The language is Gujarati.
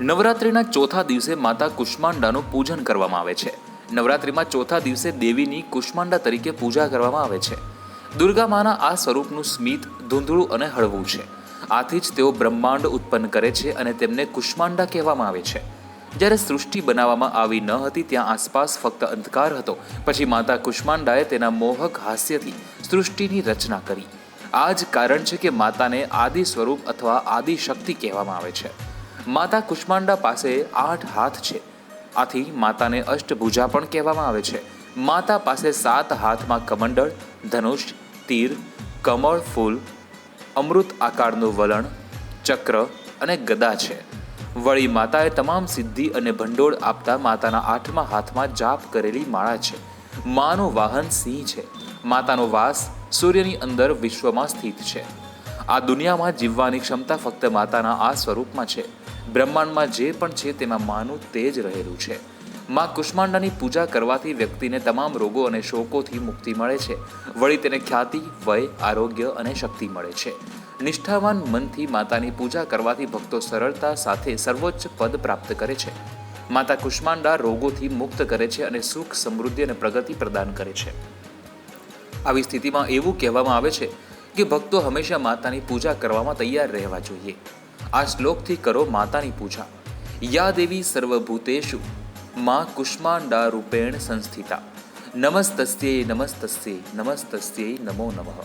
નવરાત્રિના ચોથા દિવસે માતા કુષ્માંડાનું પૂજન કરવામાં આવે છે. નવરાત્રિમાં ચોથા દિવસે દેવીની કુષ્માંડા તરીકે પૂજા કરવામાં આવે છે. દુર્ગા માના આ સ્વરૂપનું સ્મિત, ધૂંધળું અને હળવું છે. આથી જ તેઓ બ્રહ્માંડ ઉત્પન્ન કરે છે અને તેમને કુષ્માંડા કહેવામાં આવે છે. જ્યારે સૃષ્ટિ બનાવવામાં આવી ન હતી ત્યાં આસપાસ ફક્ત અંધકાર હતો. પછી માતા કુષ્માંડાએ તેના મોહક હાસ્યથી સૃષ્ટિની રચના કરી. આ જ કારણ છે કે માતાને આદિ સ્વરૂપ અથવા આદિ શક્તિ કહેવામાં આવે છે. માતા કુષ્માંડા પાસે આઠ હાથ છે. આથી માતાને અષ્ટભુજા પણ કહેવામાં આવે છે. માતા પાસે સાત હાથમાં કમંડળ, ધનુષ, તીર, કમળ, ફૂલ, અમૃત આકારનું વલણ, ચક્ર અને ગદા છે. વળી માતાએ તમામ સિદ્ધિ અને ભંડોળ આપતા માતાના આઠમા હાથમાં જાપ કરેલી માળા છે. માનું વાહન સિંહ છે. માતાનો વાસ સૂર્યની અંદર વિશ્વમાં સ્થિત છે. આ દુનિયામાં જીવવાની ક્ષમતા ફક્ત માતાના આ સ્વરૂપમાં છે. બ્રહ્માંડમાં જે પણ છે તેમાં માનું તેજ રહેલું છે. માં કુષ્માંડાની પૂજા કરવાથી વ્યક્તિને તમામ રોગો અને શોકોથી મુક્તિ મળે છે. વળી તેને ખ્યાતિ વય આરોગ્ય અને શક્તિ મળે છે. નિષ્ઠાવાન મનથી માતાની પૂજા કરવાથી ભક્તો સરળતા સાથે સર્વોચ્ચ પદ પ્રાપ્ત કરે છે. માતા કુષ્માંડા રોગોથી મુક્ત કરે છે અને સુખ, સમૃદ્ધિ અને પ્રગતિ પ્રદાન કરે છે. આવી સ્થિતિમાં એવું કહેવામાં આવે છે કે ભક્તો હંમેશા માતાની પૂજા કરવામાં તૈયાર રહેવા જોઈએ. આ શ્લોકથી કરો માતાની પૂજા. યા દેવી સર્વભૂતેશુ માં કુષ્માંડા રૂપેણ સંસ્થિતા. નમસ્તસ્યે નમસ્તસ્યે નમસ્તસ્યે નમો નમઃ.